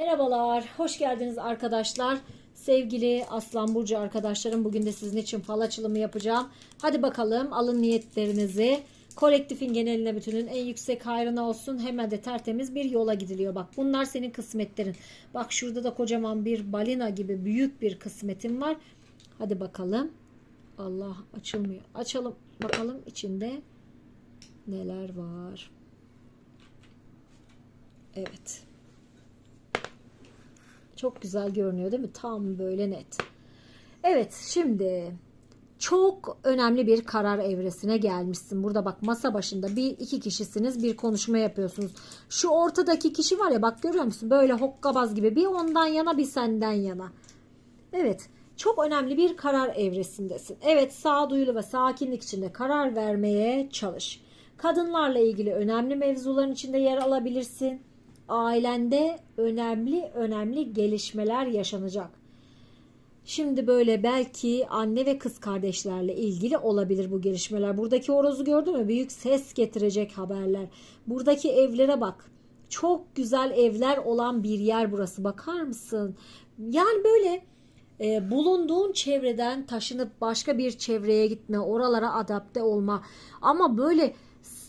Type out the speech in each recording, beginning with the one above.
Merhabalar, hoş geldiniz arkadaşlar. Sevgili Aslan Burcu arkadaşlarım, bugün de sizin için fal açılımı yapacağım. Hadi bakalım, alın niyetlerinizi. Kolektifin geneline bütünün en yüksek hayrına olsun. Hemen de tertemiz bir yola gidiliyor. Bak bunlar senin kısmetlerin. Bak şurada da kocaman bir balina gibi büyük bir kısmetin var. Hadi bakalım. Allah açılmıyor. Açalım bakalım içinde neler var. Evet. Çok güzel görünüyor değil mi? Tam böyle net. Evet şimdi çok önemli bir karar evresine gelmişsin. Burada bak masa başında bir iki kişisiniz bir konuşma yapıyorsunuz. Şu ortadaki kişi var ya bak görüyor musun? Böyle hokkabaz gibi bir ondan yana bir senden yana. Evet çok önemli bir karar evresindesin. Evet sağduyulu ve sakinlik içinde karar vermeye çalış. Kadınlarla ilgili önemli mevzuların içinde yer alabilirsin ailende önemli önemli gelişmeler yaşanacak. Şimdi böyle belki anne ve kız kardeşlerle ilgili olabilir bu gelişmeler. Buradaki horozu gördün mü? Büyük ses getirecek haberler. Buradaki evlere bak. Çok güzel evler olan bir yer burası. Bakar mısın? Yani böyle e, bulunduğun çevreden taşınıp başka bir çevreye gitme, oralara adapte olma. Ama böyle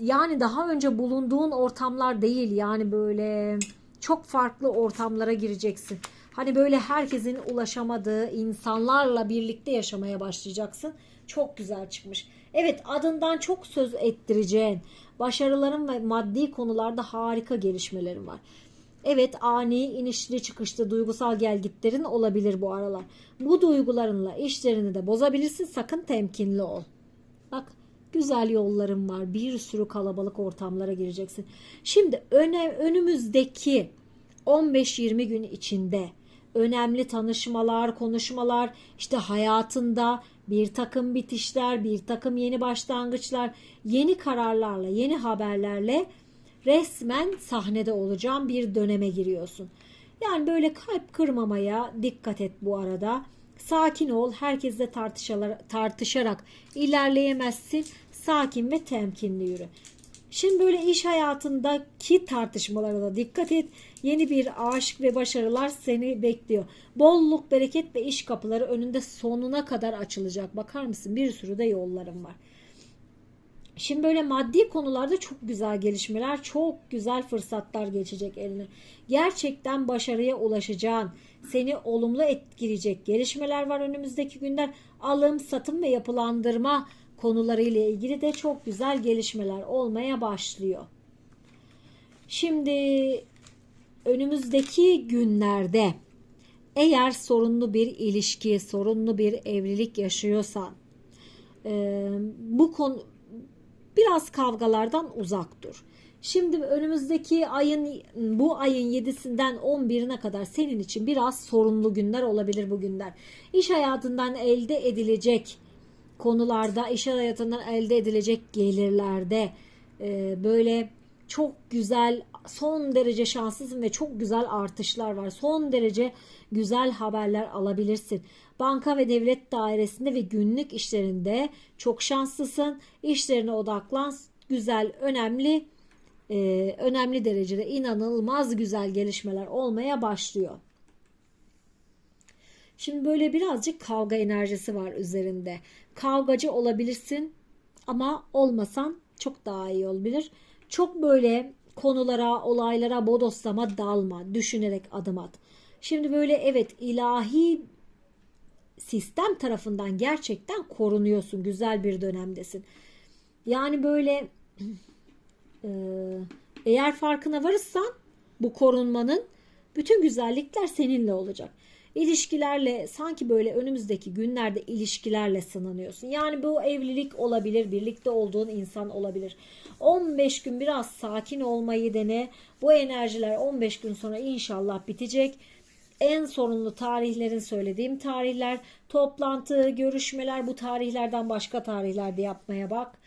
yani daha önce bulunduğun ortamlar değil yani böyle çok farklı ortamlara gireceksin. Hani böyle herkesin ulaşamadığı insanlarla birlikte yaşamaya başlayacaksın. Çok güzel çıkmış. Evet adından çok söz ettireceğin başarıların ve maddi konularda harika gelişmelerin var. Evet ani inişli çıkışlı duygusal gelgitlerin olabilir bu aralar. Bu duygularınla işlerini de bozabilirsin sakın temkinli ol. Bak güzel yollarım var. Bir sürü kalabalık ortamlara gireceksin. Şimdi öne, önümüzdeki 15-20 gün içinde önemli tanışmalar, konuşmalar, işte hayatında bir takım bitişler, bir takım yeni başlangıçlar, yeni kararlarla, yeni haberlerle resmen sahnede olacağın bir döneme giriyorsun. Yani böyle kalp kırmamaya dikkat et bu arada. Sakin ol, herkesle tartışarak ilerleyemezsin. Sakin ve temkinli yürü. Şimdi böyle iş hayatındaki tartışmalara da dikkat et. Yeni bir aşk ve başarılar seni bekliyor. Bolluk, bereket ve iş kapıları önünde sonuna kadar açılacak. Bakar mısın? Bir sürü de yollarım var. Şimdi böyle maddi konularda çok güzel gelişmeler, çok güzel fırsatlar geçecek eline. Gerçekten başarıya ulaşacağın, seni olumlu etkileyecek gelişmeler var önümüzdeki günler. Alım, satım ve yapılandırma konuları ile ilgili de çok güzel gelişmeler olmaya başlıyor. Şimdi önümüzdeki günlerde eğer sorunlu bir ilişki, sorunlu bir evlilik yaşıyorsan bu konu biraz kavgalardan uzak dur. Şimdi önümüzdeki ayın bu ayın 7'sinden 11'ine kadar senin için biraz sorunlu günler olabilir bu günler. İş hayatından elde edilecek konularda, iş hayatından elde edilecek gelirlerde e, böyle çok güzel, son derece şanslısın ve çok güzel artışlar var. Son derece güzel haberler alabilirsin. Banka ve devlet dairesinde ve günlük işlerinde çok şanslısın. İşlerine odaklan. Güzel, önemli, e, önemli derecede inanılmaz güzel gelişmeler olmaya başlıyor. Şimdi böyle birazcık kavga enerjisi var üzerinde. Kavgacı olabilirsin ama olmasan çok daha iyi olabilir. Çok böyle konulara, olaylara bodoslama dalma. Düşünerek adım at. Şimdi böyle evet ilahi sistem tarafından gerçekten korunuyorsun. Güzel bir dönemdesin. Yani böyle eğer farkına varırsan bu korunmanın bütün güzellikler seninle olacak. İlişkilerle sanki böyle önümüzdeki günlerde ilişkilerle sınanıyorsun. Yani bu evlilik olabilir, birlikte olduğun insan olabilir. 15 gün biraz sakin olmayı dene. Bu enerjiler 15 gün sonra inşallah bitecek. En sorunlu tarihlerin söylediğim tarihler, toplantı, görüşmeler bu tarihlerden başka tarihlerde yapmaya bak.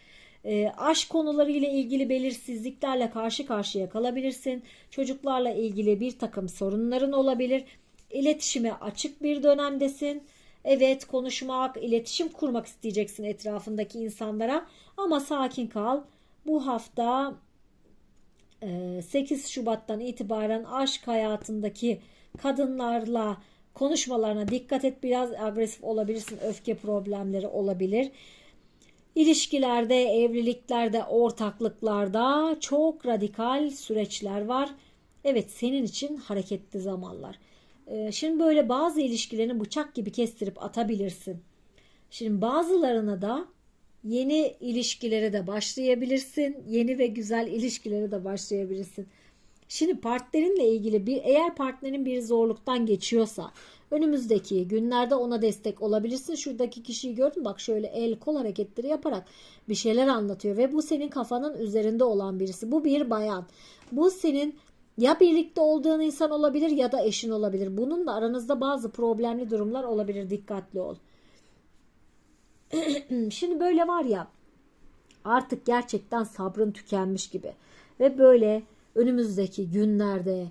E, aşk konuları ile ilgili belirsizliklerle karşı karşıya kalabilirsin. Çocuklarla ilgili bir takım sorunların olabilir. İletişime açık bir dönemdesin. Evet konuşmak, iletişim kurmak isteyeceksin etrafındaki insanlara ama sakin kal. Bu hafta Ee, 8 Şubat'tan itibaren aşk hayatındaki kadınlarla konuşmalarına dikkat et. Biraz agresif olabilirsin. Öfke problemleri olabilir. İlişkilerde, evliliklerde, ortaklıklarda çok radikal süreçler var. Evet senin için hareketli zamanlar. Ee, Şimdi böyle bazı ilişkilerini bıçak gibi kestirip atabilirsin. Şimdi bazılarına da yeni ilişkilere de başlayabilirsin. Yeni ve güzel ilişkilere de başlayabilirsin. Şimdi partnerinle ilgili bir eğer partnerin bir zorluktan geçiyorsa önümüzdeki günlerde ona destek olabilirsin. Şuradaki kişiyi gördün bak şöyle el kol hareketleri yaparak bir şeyler anlatıyor ve bu senin kafanın üzerinde olan birisi. Bu bir bayan. Bu senin ya birlikte olduğun insan olabilir ya da eşin olabilir. Bunun da aranızda bazı problemli durumlar olabilir. Dikkatli ol. Şimdi böyle var ya artık gerçekten sabrın tükenmiş gibi ve böyle önümüzdeki günlerde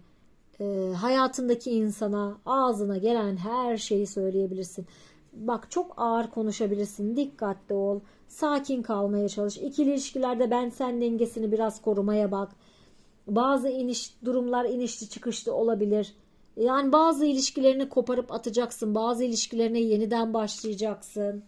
e, hayatındaki insana ağzına gelen her şeyi söyleyebilirsin. Bak çok ağır konuşabilirsin. Dikkatli ol. Sakin kalmaya çalış. İkili ilişkilerde ben sen dengesini biraz korumaya bak. Bazı iniş durumlar inişli çıkışlı olabilir. Yani bazı ilişkilerini koparıp atacaksın. Bazı ilişkilerine yeniden başlayacaksın.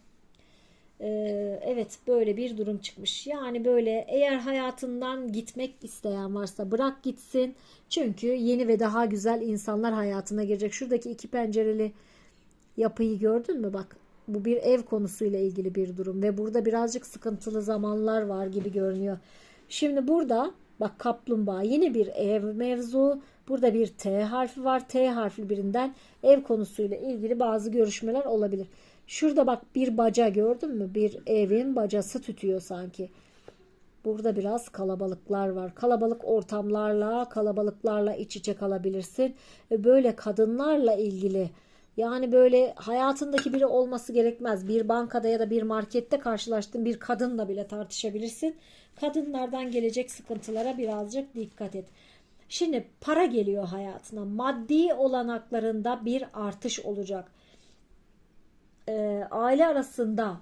Ee, evet böyle bir durum çıkmış. Yani böyle eğer hayatından gitmek isteyen varsa bırak gitsin. Çünkü yeni ve daha güzel insanlar hayatına girecek. Şuradaki iki pencereli yapıyı gördün mü? Bak bu bir ev konusuyla ilgili bir durum ve burada birazcık sıkıntılı zamanlar var gibi görünüyor. Şimdi burada bak kaplumbağa yine bir ev mevzu. Burada bir T harfi var. T harfli birinden ev konusuyla ilgili bazı görüşmeler olabilir. Şurada bak bir baca gördün mü? Bir evin bacası tütüyor sanki. Burada biraz kalabalıklar var. Kalabalık ortamlarla, kalabalıklarla iç içe kalabilirsin. Ve böyle kadınlarla ilgili yani böyle hayatındaki biri olması gerekmez. Bir bankada ya da bir markette karşılaştığın bir kadınla bile tartışabilirsin. Kadınlardan gelecek sıkıntılara birazcık dikkat et. Şimdi para geliyor hayatına. Maddi olanaklarında bir artış olacak. Ee, aile arasında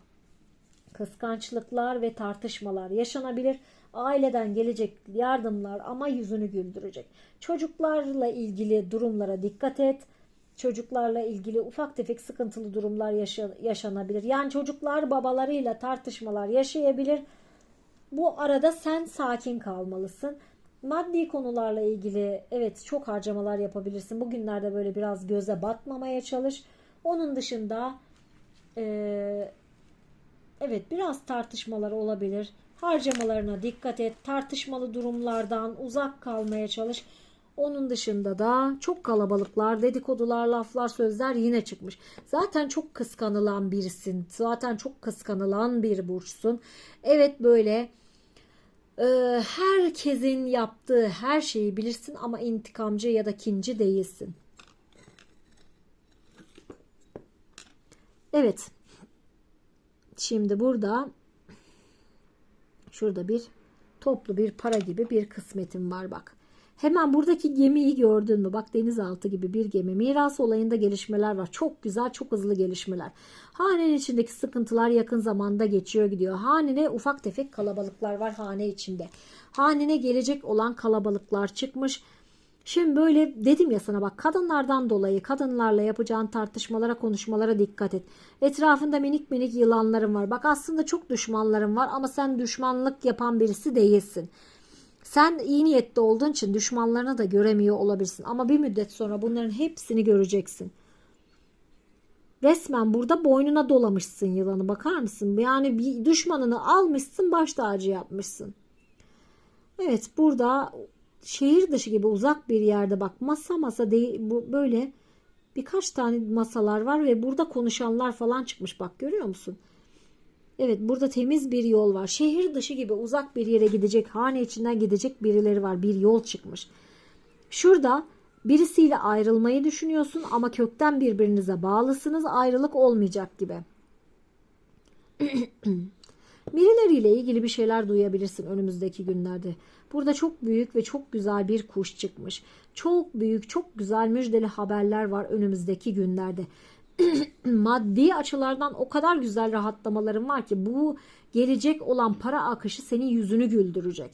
kıskançlıklar ve tartışmalar yaşanabilir. Aileden gelecek yardımlar ama yüzünü güldürecek. Çocuklarla ilgili durumlara dikkat et. Çocuklarla ilgili ufak tefek sıkıntılı durumlar yaşa- yaşanabilir. Yani çocuklar babalarıyla tartışmalar yaşayabilir. Bu arada sen sakin kalmalısın. Maddi konularla ilgili evet çok harcamalar yapabilirsin. Bugünlerde böyle biraz göze batmamaya çalış. Onun dışında eee Evet biraz tartışmalar olabilir. Harcamalarına dikkat et. Tartışmalı durumlardan uzak kalmaya çalış. Onun dışında da çok kalabalıklar, dedikodular, laflar, sözler yine çıkmış. Zaten çok kıskanılan birisin. Zaten çok kıskanılan bir burçsun. Evet böyle e, herkesin yaptığı her şeyi bilirsin ama intikamcı ya da kinci değilsin. Evet. Şimdi burada şurada bir toplu bir para gibi bir kısmetim var bak. Hemen buradaki gemiyi gördün mü? Bak denizaltı gibi bir gemi. Miras olayında gelişmeler var. Çok güzel, çok hızlı gelişmeler. Hanenin içindeki sıkıntılar yakın zamanda geçiyor gidiyor. Hanene ufak tefek kalabalıklar var hane içinde. Hanene gelecek olan kalabalıklar çıkmış. Şimdi böyle dedim ya sana bak kadınlardan dolayı kadınlarla yapacağın tartışmalara konuşmalara dikkat et. Etrafında minik minik yılanların var. Bak aslında çok düşmanların var ama sen düşmanlık yapan birisi değilsin. Sen iyi niyetli olduğun için düşmanlarını da göremiyor olabilirsin. Ama bir müddet sonra bunların hepsini göreceksin. Resmen burada boynuna dolamışsın yılanı bakar mısın? Yani bir düşmanını almışsın baş tacı yapmışsın. Evet burada şehir dışı gibi uzak bir yerde bak masa masa değil bu böyle birkaç tane masalar var ve burada konuşanlar falan çıkmış bak görüyor musun? Evet burada temiz bir yol var. Şehir dışı gibi uzak bir yere gidecek, hane içinden gidecek birileri var. Bir yol çıkmış. Şurada birisiyle ayrılmayı düşünüyorsun ama kökten birbirinize bağlısınız. Ayrılık olmayacak gibi. Birileriyle ilgili bir şeyler duyabilirsin önümüzdeki günlerde. Burada çok büyük ve çok güzel bir kuş çıkmış. Çok büyük, çok güzel müjdeli haberler var önümüzdeki günlerde. Maddi açılardan o kadar güzel rahatlamalarım var ki bu gelecek olan para akışı senin yüzünü güldürecek.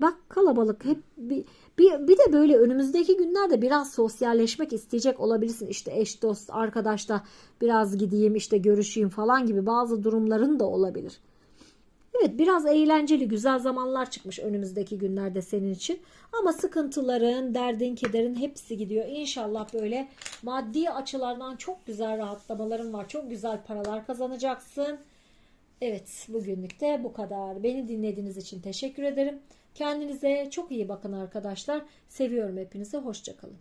Bak kalabalık hep bir, bir, bir de böyle önümüzdeki günlerde biraz sosyalleşmek isteyecek olabilirsin. İşte eş dost arkadaşla biraz gideyim işte görüşeyim falan gibi bazı durumların da olabilir. Evet biraz eğlenceli güzel zamanlar çıkmış önümüzdeki günlerde senin için. Ama sıkıntıların, derdin, kederin hepsi gidiyor. İnşallah böyle maddi açılardan çok güzel rahatlamaların var. Çok güzel paralar kazanacaksın. Evet bugünlük de bu kadar. Beni dinlediğiniz için teşekkür ederim. Kendinize çok iyi bakın arkadaşlar. Seviyorum hepinizi. Hoşçakalın.